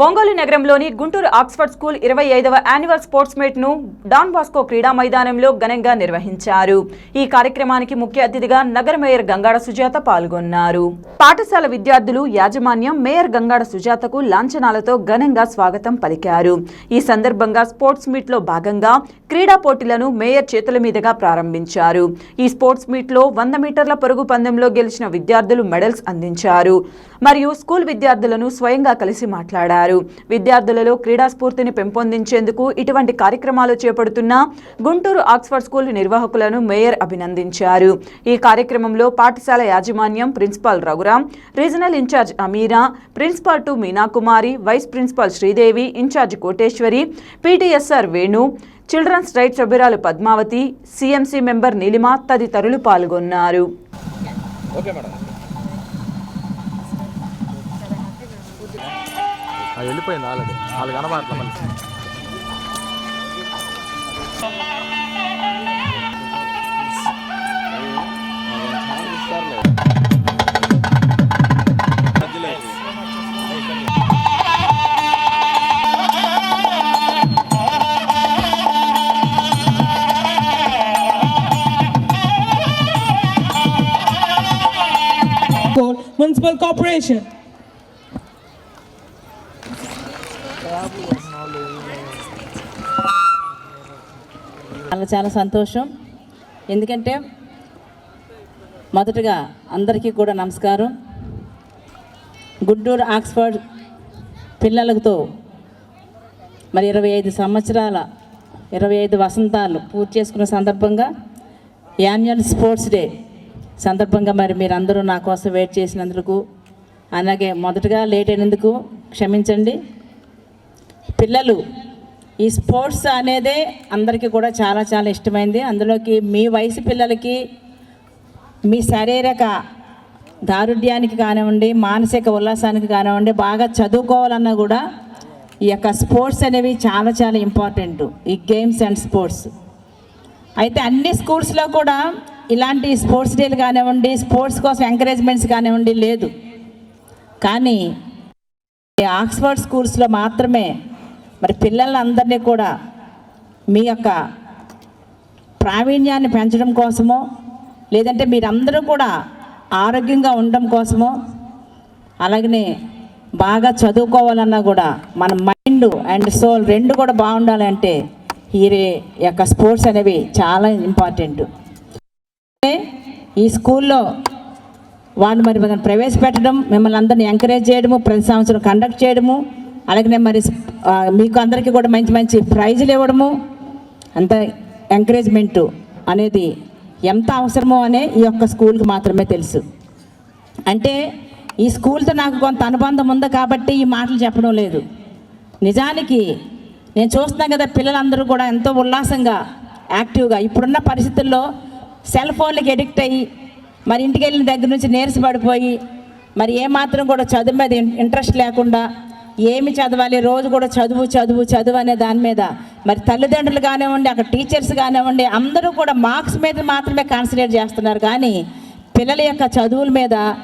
ఒంగోలు నగరంలోని Guntur Oxford school ఇరవై ఐదవ యాన్యువల్ స్పోర్ట్స్ మీట్ను డాన్ బాస్కో క్రీడా మైదానంలో ఘనంగా నిర్వహించారు. ఈ కార్యక్రమానికి ముఖ్య అతిథిగా నగర మేయర్ గంగాడ సుజాత పాల్గొన్నారు. పాఠశాల విద్యార్థులు యాజమాన్యం మేయర్ గంగాడ సుజాతకు లాంఛనాలతో ఘనంగా స్వాగతం పలికారు. ఈ సందర్భంగా స్పోర్ట్స్ మీట్లో భాగంగా క్రీడా పోటీలను మేయర్ చేతుల మీదుగా ప్రారంభించారు. ఈ స్పోర్ట్స్ మీట్లో వంద మీటర్ల పరుగు పందెంలో గెలిచిన విద్యార్థులు మెడల్స్ అందించారు. మరియు స్కూల్ విద్యార్థులను స్వయంగా కలిసి మాట్లాడారు. విద్యార్థులలో క్రీడా స్ఫూర్తిని పెంపొందించేందుకు ఇటువంటి కార్యక్రమాలు చేపడుతున్న గుంటూరు ఆక్స్ఫర్డ్ స్కూల్ నిర్వాహకులను మేయర్ అభినందించారు. ఈ కార్యక్రమంలో పాఠశాల యాజమాన్యం principal Raghuram regional in charge Ameera principal two Meenakumari vice principal Sridevi in charge Koteswari PTSR Venu children's right సభ్యురాలు పద్మావతి సిఎంసి మెంబర్ నీలిమ తదితరులు పాల్గొన్నారు. Okay madam. అది వెళ్ళిపోయింది వాళ్ళది వాళ్ళు కనబడట్లే మళ్ళీ Municipal Corporation. చాలా చాలా సంతోషం. ఎందుకంటే మొదటగా అందరికీ కూడా నమస్కారం. గుంటూరు ఆక్స్ఫర్డ్ పిల్లలతో మరి ఇరవై ఐదు సంవత్సరాల ఇరవై ఐదు వసంతాలు పూర్తి చేసుకున్న సందర్భంగా యాన్యువల్ స్పోర్ట్స్ డే సందర్భంగా మరి మీరందరూ నా కోసం వెయిట్ చేసినందుకు అలాగే మొదటగా లేట్ అయినందుకు క్షమించండి. పిల్లలు ఈ స్పోర్ట్స్ అనేదే అందరికీ కూడా చాలా చాలా ఇష్టమైంది. అందులోకి మీ వయసు పిల్లలకి మీ శారీరక దారుఢ్యానికి కానివ్వండి మానసిక ఉల్లాసానికి కానివ్వండి బాగా చదువుకోవాలన్నా కూడా ఈ యొక్క స్పోర్ట్స్ అనేవి చాలా చాలా ఇంపార్టెంట్. ఈ గేమ్స్ అండ్ స్పోర్ట్స్. అయితే అన్ని స్కూల్స్లో కూడా ఇలాంటి స్పోర్ట్స్ డేలు కానివ్వండి స్పోర్ట్స్ కోసం ఎంకరేజ్మెంట్స్ కానివ్వండి లేదు. కానీ ఈ ఆక్స్ఫర్డ్ స్కూల్స్లో మాత్రమే మరి పిల్లలందరినీ కూడా మీ యొక్క ప్రావీణ్యాన్ని పెంచడం కోసమో లేదంటే మీరందరూ కూడా ఆరోగ్యంగా ఉండడం కోసమో అలాగనే బాగా చదువుకోవాలన్నా కూడా మన మైండ్ అండ్ సోల్ రెండు కూడా బాగుండాలంటే ఈ యొక్క స్పోర్ట్స్ అనేవి చాలా ఇంపార్టెంట్. ఈ స్కూల్లో వాళ్ళు మరి మనం ప్రవేశపెట్టడం మిమ్మల్ని అందరిని ఎంకరేజ్ చేయడము ప్రతి సంవత్సరం కండక్ట్ చేయడము అలాగనే మరి మీకు అందరికీ కూడా మంచి మంచి ప్రైజులు ఇవ్వడము అంత ఎంకరేజ్మెంట్ అనేది ఎంత అవసరమో అనే ఈ యొక్క స్కూల్కి మాత్రమే తెలుసు. అంటే ఈ స్కూల్తో నాకు కొంత అనుబంధం ఉంది కాబట్టి ఈ మాటలు చెప్పడం లేదు. నిజానికి నేను చూస్తున్నాను కదా పిల్లలందరూ కూడా ఎంతో ఉల్లాసంగా యాక్టివ్గా ఇప్పుడున్న పరిస్థితుల్లో సెల్ ఫోన్లకి ఎడిక్ట్ అయ్యి మరి ఇంటికి వెళ్ళిన దగ్గర నుంచి నీరసపడిపోయి మరి ఏమాత్రం కూడా చదువు మీద ఇన్- ఇంట్రెస్ట్ లేకుండా ఏమి చదవాలి? రోజు కూడా చదువు చదువు చదువు అనే దాని మీద. మరి తల్లిదండ్రులు కానివ్వండి అక్కడ టీచర్స్ కానివ్వండి అందరూ కూడా మార్క్స్ మీద మాత్రమే కాన్సన్ట్రేట్ చేస్తున్నారు. కానీ పిల్లల యొక్క చదువుల మీద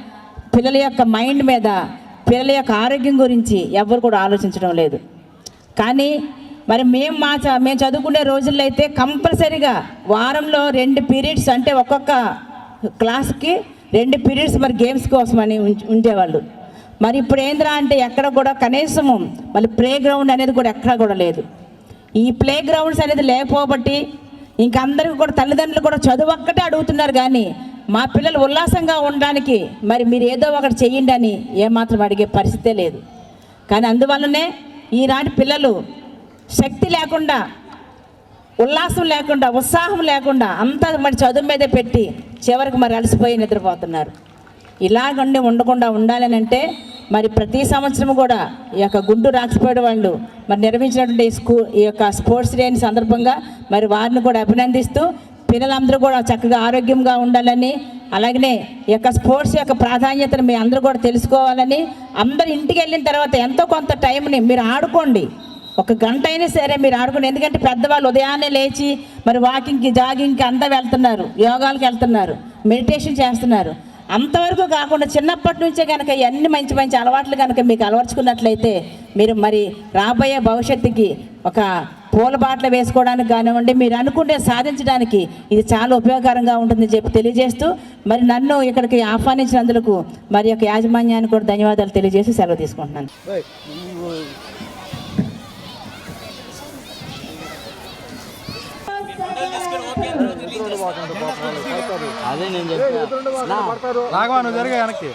పిల్లల యొక్క మైండ్ మీద పిల్లల యొక్క ఆరోగ్యం గురించి ఎవరు కూడా ఆలోచించడం లేదు. కానీ మరి మేము మా చ- మేము చదువుకునే రోజుల్లో అయితే కంపల్సరీగా వారంలో రెండు పీరియడ్స్ అంటే ఒక్కొక్క క్లాస్కి రెండు పీరియడ్స్ మరి గేమ్స్ కోసమని అని ఉండేవాళ్ళు. మరి ఇప్పుడు ఏంద్రా అంటే ఎక్కడ కూడా కనీసము మళ్ళీ ప్లే గ్రౌండ్ అనేది కూడా ఎక్కడ కూడా లేదు. ఈ ప్లే గ్రౌండ్స్ అనేది లేకపోబట్టి ఇంకందరికి అందరికీ కూడా తల్లిదండ్రులు కూడా చదువు ఒక్కటే అడుగుతున్నారు కానీ మా పిల్లలు ఉల్లాసంగా ఉండడానికి మరి మీరు ఏదో ఒకటి చెయ్యండి అని ఏమాత్రం అడిగే పరిస్థితే లేదు. కానీ అందువల్లనే ఈనాటి పిల్లలు శక్తి లేకుండా ఉల్లాసం లేకుండా ఉత్సాహం లేకుండా అంతా మరి చదువు మీదే పెట్టి చివరికి మరి అలసిపోయి నిద్రపోతున్నారు. ఇలాగండి ఉండకుండా ఉండాలని అంటే మరి ప్రతి సంవత్సరం కూడా ఈ యొక్క గుండు రాకపోయే వాళ్ళు మరి నిర్వహించినటువంటి స్కూల్ స్కూ ఈ యొక్క స్పోర్ట్స్ డే సందర్భంగా మరి వారిని కూడా అభినందిస్తూ పిల్లలందరూ కూడా చక్కగా ఆరోగ్యంగా ఉండాలని అలాగనే ఈ యొక్క స్పోర్ట్స్ యొక్క ప్రాధాన్యతను మీ అందరూ కూడా తెలుసుకోవాలని అందరు ఇంటికి వెళ్ళిన తర్వాత ఎంతో కొంత టైంని మీరు ఆడుకోండి. ఒక గంట అయినా సరే మీరు ఆడుకోండి. ఎందుకంటే పెద్దవాళ్ళు ఉదయాన్నే లేచి మరి వాకింగ్కి జాగింగ్కి అంతా వెళ్తున్నారు. యోగాలకు వెళ్తున్నారు. మెడిటేషన్ చేస్తున్నారు. అంతవరకు కాకుండా చిన్నప్పటి నుంచే కనుక ఇవన్నీ మంచి మంచి అలవాట్లు కనుక మీకు అలవర్చుకున్నట్లయితే మీరు మరి రాబోయే భవిష్యత్తుకి ఒక పూల బాటలు వేసుకోవడానికి కానివ్వండి మీరు అనుకుంటే సాధించడానికి ఇది చాలా ఉపయోగకరంగా ఉంటుందని చెప్పి తెలియజేస్తూ మరి నన్ను ఇక్కడికి ఆహ్వానించినందుకు మరి యొక్క యాజమాన్యానికి కూడా ధన్యవాదాలు తెలియజేసి సెలవు తీసుకుంటున్నాను. అదే నేను చెప్పిన. రాఘవా నువ్వు జరిగా వెనక్కి.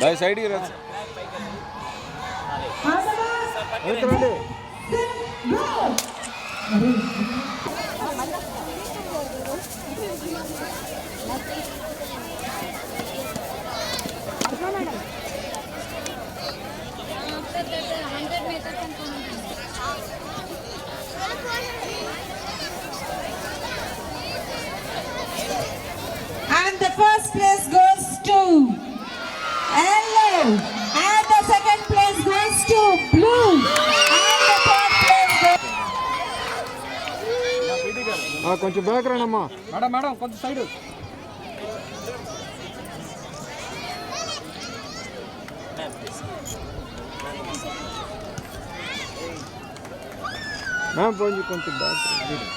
బాయ్ సైడ్కి రా. రండి first place goes to yellow. And the second place goes to blue. And the third place goes ఆ, కొంచెం బ్యాక్ రండమ్మా మేడం మేడం కొంచెం సైడ్ మ్యామ్ కొంచెం కొంచెం బ్యాక్ రండి.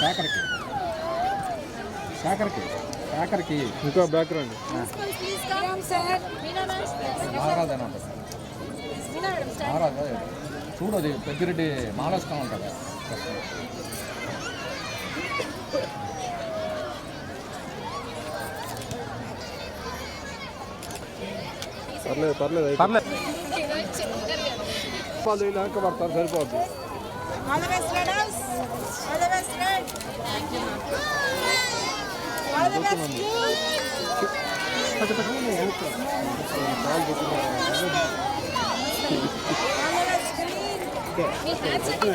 శాఖరికి. శాఖరికి. శాఖరికి. ఇంకా బ్యాక్ రండి please come, sir. Meena ma'am. మహారాజు చూడు అది పెద్దిరెడ్డి మహారాష్ట్ర ఉంటుంది పర్లేదు పర్లేదు పర్లేదు. వాళ్ళు వెనక పడతారు సరిపోద్ది. All the best, Reynolds. All the best, Red. All the best, Blue. All the best, Green. All the best,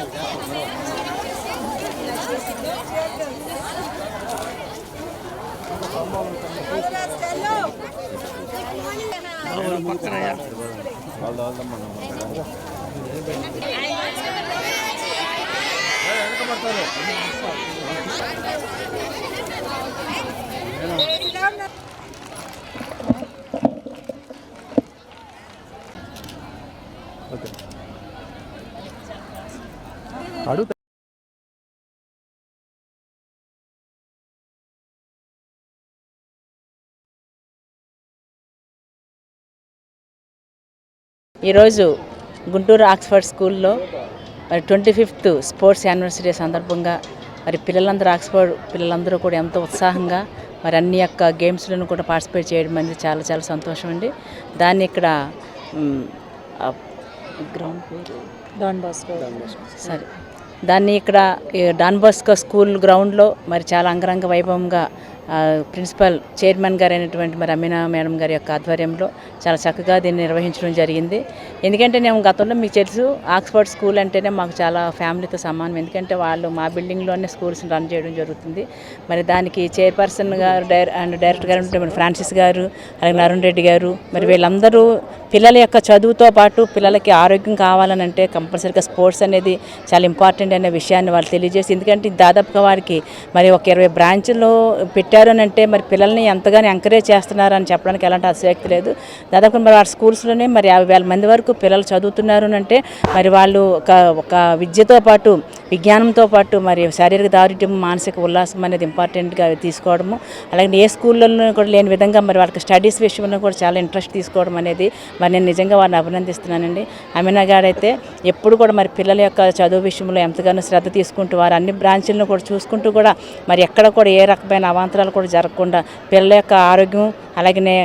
Yellow. వాళ్ళు వెళ్దాం ఓకే అడుగు. ఈరోజు గుంటూరు ఆక్స్ఫర్డ్ స్కూల్లో మరి ట్వంటీ ఫిఫ్త్ స్పోర్ట్స్ యానివర్సరీ సందర్భంగా మరి పిల్లలందరూ ఆక్స్ఫర్డ్ పిల్లలందరూ కూడా ఎంతో ఉత్సాహంగా మరి అన్ని యొక్క గేమ్స్లను కూడా పార్టిసిపేట్ చేయడం అనేది చాలా చాలా సంతోషం అండి. దాన్ని ఇక్కడ గ్రౌండ్ పేరు? Don Bosco. సరే. దాన్ని ఇక్కడ ఈ డాన్ బాస్కో స్కూల్ గ్రౌండ్లో మరి చాలా అంగరంగ వైభవంగా ప్రిన్సిపల్ చైర్మన్ గారు అయినటువంటి మరి అమీనా మేడం గారి యొక్క ఆధ్వర్యంలో చాలా చక్కగా దీన్ని నిర్వహించడం జరిగింది. ఎందుకంటే నేను గతంలో మీకు తెలుసు ఆక్స్ఫర్డ్ స్కూల్ అంటేనే మాకు చాలా ఫ్యామిలీతో సమానం. ఎందుకంటే వాళ్ళు మా బిల్డింగ్లోనే స్కూల్స్ రన్ చేయడం జరుగుతుంది. మరి దానికి చైర్పర్సన్ గారు డైర్ అండ్ డైరెక్టర్ గారు ఉంటే మరి ఫ్రాన్సిస్ గారు అలాగే అరుణ్ రెడ్డి గారు మరి వీళ్ళందరూ పిల్లల యొక్క చదువుతో పాటు పిల్లలకి ఆరోగ్యం కావాలని అంటే కంపల్సరీగా స్పోర్ట్స్ అనేది చాలా ఇంపార్టెంట్ అనే విషయాన్ని వాళ్ళు తెలియజేసి ఎందుకంటే దాదాపుగా వారికి మరి ఒక ఇరవై బ్రాంచ్లు పెట్టారు అని అంటే మరి పిల్లల్ని ఎంతగానో ఎంకరేజ్ చేస్తున్నారు అని చెప్పడానికి ఎలాంటి అసక్తి లేదు. దాదాపు మరి వారి స్కూల్స్లోనే మరి యాభై వేల మంది వరకు పిల్లలు చదువుతున్నారు అని అంటే మరి వాళ్ళు ఒక ఒక విద్యతో పాటు విజ్ఞానంతో పాటు మరి శారీరక దారుఢ్యం మానసిక ఉల్లాసం అనేది ఇంపార్టెంట్గా తీసుకోవడము. అలాగే ఏ స్కూళ్ళలో కూడా లేని విధంగా మరి వాళ్ళకి స్టడీస్ విషయంలో కూడా చాలా ఇంట్రెస్ట్ తీసుకోవడం అనేది మరి నేను నిజంగా వారిని అభినందిస్తున్నానండి. అమీనా గారు అయితే ఎప్పుడు కూడా మరి పిల్లల యొక్క చదువు విషయంలో ఎంతగానో శ్రద్ధ తీసుకుంటూ వారు అన్ని బ్రాంచీలను కూడా చూసుకుంటూ కూడా మరి ఎక్కడ కూడా ఏ రకమైన అవాంతరాలు కూడా జరగకుండా పిల్లల యొక్క ఆరోగ్యం అలాగే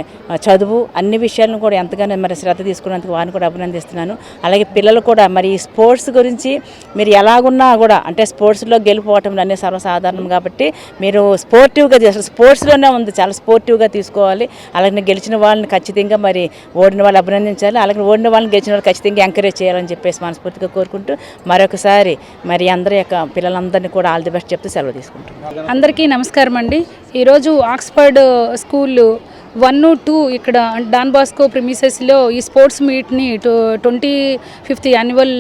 చదువు అన్ని విషయాలను కూడా ఎంతగానో మరి శ్రద్ధ తీసుకున్నందుకు వారిని కూడా అభినందిస్తున్నాను. అలాగే పిల్లలు కూడా మరి ఈ స్పోర్ట్స్ గురించి మీరు ఎలాగున్నా కూడా అంటే స్పోర్ట్స్లో గెలిపోవటం అనేది సర్వసాధారణం కాబట్టి మీరు స్పోర్టివ్గా చేస్తారు స్పోర్ట్స్లోనే ఉంది చాలా స్పోర్టివ్గా తీసుకోవాలి. అలాగే గెలిచిన వాళ్ళని ఖచ్చితంగా మరి ఓడిన వాళ్ళ అభినందించాలి. అలాగే ఓడిన వాళ్ళని గెలిచిన వాళ్ళు ఖచ్చితంగా ఎంకరేజ్ చేయాలని చెప్పేసి మనస్ఫూర్తిగా కోరుకుంటూ మరొకసారి మరి అందరి యొక్క పిల్లలందరినీ కూడా ఆల్ ది బెస్ట్ చెప్తూ సెలవు తీసుకుంటున్నాను అందరికీ నమస్కారం అండి. ఈరోజు ఆక్స్ఫర్డ్ స్కూల్ వన్ టూ ఇక్కడ డాన్ బాస్కో ప్రిమిసెస్లో ఈ స్పోర్ట్స్ మీట్ని ట్వంటీ ఫిఫ్త్ యాన్యువల్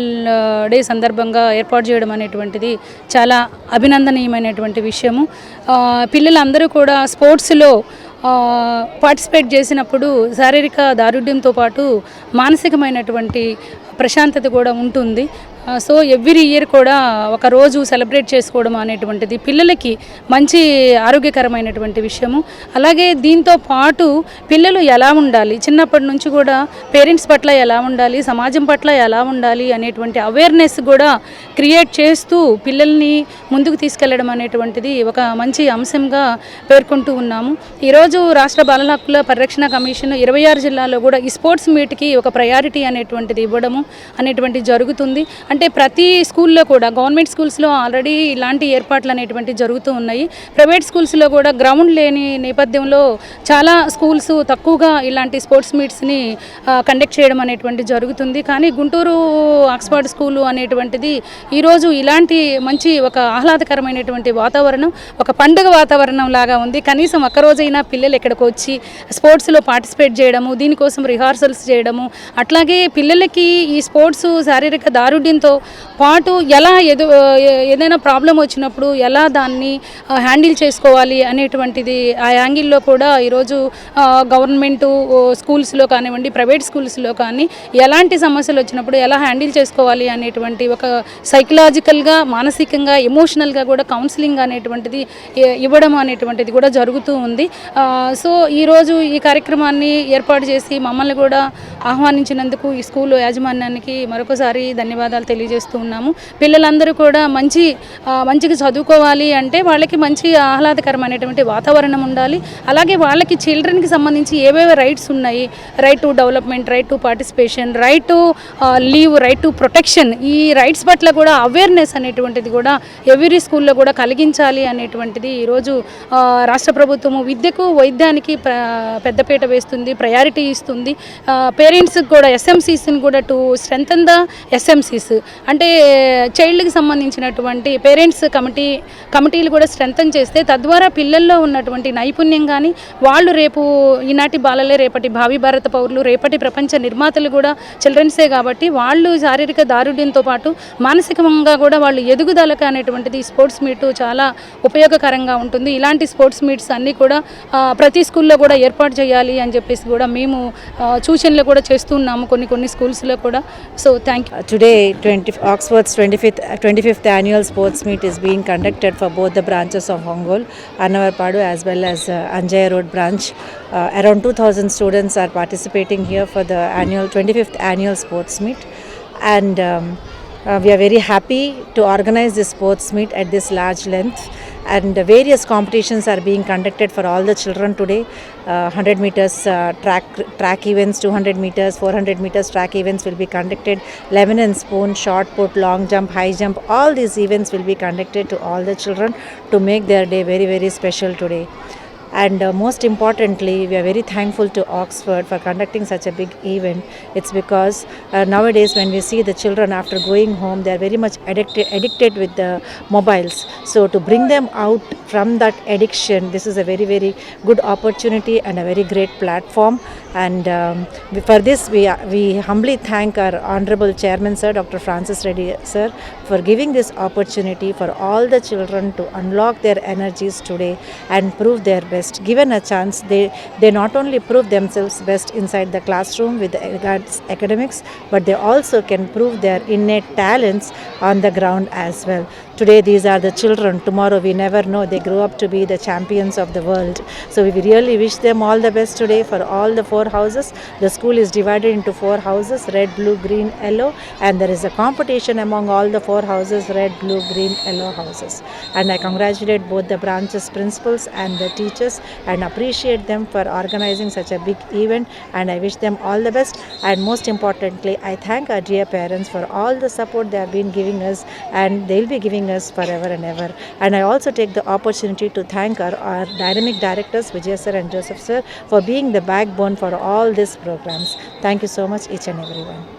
డే సందర్భంగా ఏర్పాటు చేయడం అనేటువంటిది చాలా అభినందనీయమైనటువంటి విషయము. పిల్లలందరూ కూడా స్పోర్ట్స్లో పార్టిసిపేట్ చేసినప్పుడు శారీరక దారుఢ్యంతో పాటు మానసికమైనటువంటి ప్రశాంతత కూడా ఉంటుంది. సో ఎవ్రీ ఇయర్ కూడా ఒక రోజు సెలబ్రేట్ చేసుకోవడం అనేటువంటిది పిల్లలకి మంచి ఆరోగ్యకరమైనటువంటి విషయము. అలాగే దీంతో పాటు పిల్లలు ఎలా ఉండాలి? చిన్నప్పటి నుంచి కూడా పేరెంట్స్ పట్ల ఎలా ఉండాలి? సమాజం పట్ల ఎలా ఉండాలి? అనేటువంటి అవేర్నెస్ కూడా క్రియేట్ చేస్తూ పిల్లల్ని ముందుకు తీసుకెళ్ళడం అనేటువంటిది ఒక మంచి అంశంగా పేర్కొంటూ ఉన్నాము. ఈరోజు రాష్ట్ర బాలల హక్కుల పరిరక్షణ కమిషన్ ఇరవై ఆరు జిల్లాలో కూడా ఈ స్పోర్ట్స్ మీట్కి ఒక ప్రయారిటీ అనేటువంటిది ఇవ్వడము అనేటువంటి జరుగుతుంది. అంటే ప్రతి స్కూల్లో కూడా గవర్నమెంట్ స్కూల్స్లో ఆల్రెడీ ఇలాంటి ఏర్పాట్లు అనేటువంటివి జరుగుతూ ఉన్నాయి. ప్రైవేట్ స్కూల్స్లో కూడా గ్రౌండ్ లేని నేపథ్యంలో చాలా స్కూల్స్ తక్కువగా ఇలాంటి స్పోర్ట్స్ మీట్స్ని కండక్ట్ చేయడం అనేటువంటి జరుగుతుంది. కానీ గుంటూరు ఆక్స్ఫర్డ్ స్కూలు అనేటువంటిది ఈరోజు ఇలాంటి మంచి ఒక ఆహ్లాదకరమైనటువంటి వాతావరణం ఒక పండుగ వాతావరణం లాగా ఉంది. కనీసం ఒక్కరోజైనా పిల్లలు ఇక్కడికి వచ్చి స్పోర్ట్స్లో పార్టిసిపేట్ చేయడము దీనికోసం రిహార్సల్స్ చేయడము అట్లాగే పిల్లలకి ఈ ఈ స్పోర్ట్స్ శారీరక దారుఢ్యంతో పాటు ఎలా ఎదు ఏదైనా ప్రాబ్లం వచ్చినప్పుడు ఎలా దాన్ని హ్యాండిల్ చేసుకోవాలి అనేటువంటిది ఆ యాంగిల్లో కూడా ఈరోజు గవర్నమెంటు స్కూల్స్లో కానివ్వండి ప్రైవేట్ స్కూల్స్లో కానీ ఎలాంటి సమస్యలు వచ్చినప్పుడు ఎలా హ్యాండిల్ చేసుకోవాలి అనేటువంటి ఒక సైకలాజికల్గా మానసికంగా ఎమోషనల్గా కూడా కౌన్సిలింగ్ అనేటువంటిది ఇవ్వడం అనేటువంటిది కూడా జరుగుతూ ఉంది. సో ఈరోజు ఈ కార్యక్రమాన్ని ఏర్పాటు చేసి మమ్మల్ని కూడా ఆహ్వానించినందుకు ఈ స్కూల్ యాజమాన్యానికి మరొకసారి ధన్యవాదాలు తెలియజేస్తూ ఉన్నాము. పిల్లలందరూ కూడా మంచి మంచిగా చదువుకోవాలి అంటే వాళ్ళకి మంచి ఆహ్లాదకరమైనటువంటి వాతావరణం ఉండాలి. అలాగే వాళ్ళకి చిల్డ్రన్కి సంబంధించి ఏవేవి రైట్స్ ఉన్నాయి. Right to development right to participation right to live right to protection ఈ రైట్స్ పట్ల కూడా అవేర్నెస్ అనేటువంటిది కూడా ఎవరీ స్కూల్లో కూడా కలిగించాలి అనేటువంటిది ఈరోజు రాష్ట్ర ప్రభుత్వము విద్యకు వైద్యానికి ప్ర- పెద్దపీట వేస్తుంది ప్రయారిటీ ఇస్తుంది. పేరెంట్స్కి కూడా ఎస్ఎంసీస్ని కూడా టూ స్ట్రెంగ్తన్ ద ఎస్ఎంసీస్ అంటే చైల్డ్కి సంబంధించినటువంటి పేరెంట్స్ కమిటీ కమిటీలు కూడా స్ట్రెంగ్తన్ చేస్తే తద్వారా పిల్లల్లో ఉన్నటువంటి నైపుణ్యం కానీ వాళ్ళు రేపు ఈనాటి బాలలే రేపటి భావి భారత పౌరులు రేపటి ప్రపంచ నిర్మాతలు కూడా చిల్డ్రన్సే కాబట్టి వాళ్ళు శారీరక దారుఢ్యంతో పాటు మానసికంగా కూడా వాళ్ళు ఎదుగుదలకు అనేటువంటిది స్పోర్ట్స్ మీట్ చాలా ఉపయోగకరంగా ఉంటుంది. ఇలాంటి స్పోర్ట్స్ మీట్స్ అన్నీ కూడా ప్రతి స్కూల్లో కూడా ఏర్పాటు చేయాలి అని చెప్పేసి కూడా మేము సూచనలు కూడా చేస్తున్నాము కొన్ని కొన్ని స్కూల్స్లో కూడా. So thank you. Today, 20, Oxford's 25th, 25th annual sports meet is being conducted for both the branches of Hongol, Anavarpadu as well as uh, Anjaya Road branch. Uh, around 2000 students are participating here for the annual 25th annual sports meet. And um, uh, we are very happy to organize this sports meet at this large length. And various competitions are being conducted for all the children today. Uh, 100 meters uh, track track events, 200 meters, 400 meters track events will be conducted. Lemon and spoon, shot put, long jump, high jump. All these events will be conducted to all the children to make their day very very special today. And uh, most importantly, we are very thankful to Oxford for conducting such a big event. It's because uh, nowadays, when we see the children after going home, they are very much addicted, addicted with the mobiles. So, to bring them out from that addiction, this is a very, very good opportunity and a very great platform. And um, for this, we, we humbly thank our Honorable Chairman, Sir, Dr. Francis Reddy, Sir, for giving this opportunity for all the children to unlock their energies today and prove their best. Given a chance, they, they not only prove themselves best inside the classroom with regards academics, but they also can prove their innate talents on the ground as well. Today, these are the children. Tomorrow, we never know. They grow up to be the champions of the world. So, we really wish them all the best today for all the four houses. The school is divided into four houses red, blue, green, yellow, and there is a competition among all the four houses red, blue, green, yellow houses. And I congratulate both the branches principals and the teachers and appreciate them for organizing such a big event. And I wish them all the best. And most importantly, I thank our dear parents for all the support they have been giving us and they'll be giving us forever and ever. And I also take the opportunity to thank our, our dynamic directors, Vijay sir and Joseph sir, for being the backbone for all these programs. Thank you so much, each and everyone.